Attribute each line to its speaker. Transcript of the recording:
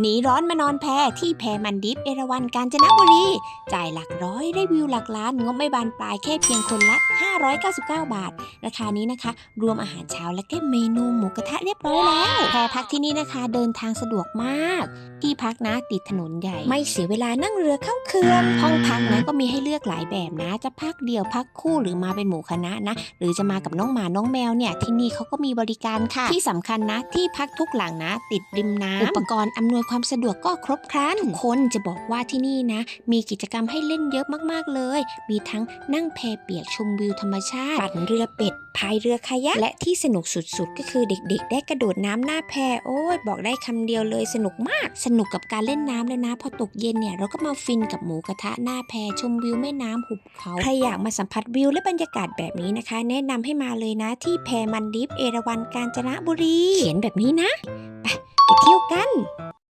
Speaker 1: หนีร้อนมานอนแพที่แพมันดิฟเอราวันกาญจนบุรี จ่ายหลักร้อยได้วิวหลักล้าน งบไม่บานปลายแค่เพียงคนละ 599 บาท ราคานี้นะคะ รวมอาหารเช้าและก็เมนูหมูกระทะเรียบร้อยแล้ว แพพักที่นี่นะคะ เดินทางสะดวกมาก ที่พักนะติดถนนใหญ่ ไม่เสียเวลานั่งเรือเข้าเขื่อนห้องพักนะก็มีให้เลือกหลายแบบนะ จะพักเดี่ยวพักคู่หรือมาเป็นหมู่คณะนะ หรือจะมากับน้องหมาน้องแมวเนี่ยที่นี่เขาก็มีบริการค่ะ ที่สำคัญนะ ที่พักทุกหลังนะ ติดริมน้ำอุปกรณ์อำนวยความสะดวกก็ครบครันทุกคนจะบอกว่าที่นี่นะ มีกิจกรรมให้เล่นเยอะมากๆเลย มีทั้งนั่งแพเปียกชมวิวธรรมชาติปั่นเรือเป็ดพายเรือคายักและที่สนุกสุดๆ ก็คือเด็กๆ ได้กระโดดน้ำหน้าแพโอ้ยบอกได้คำเดียวเลยสนุกมาก สนุกกับการเล่นน้ำเลยนะ พอตกเย็นเนี่ยเราก็มาฟินกับหมูกระทะหน้าแพชมวิวแม่น้ำหุบเขาใครอยากมาสัมผัสวิวและบรรยากาศแบบนี้นะคะ แนะนำให้มาเลยนะที่แพมันดิฟเอราวันกาญจนบุรีเขียนแบบนี้นะ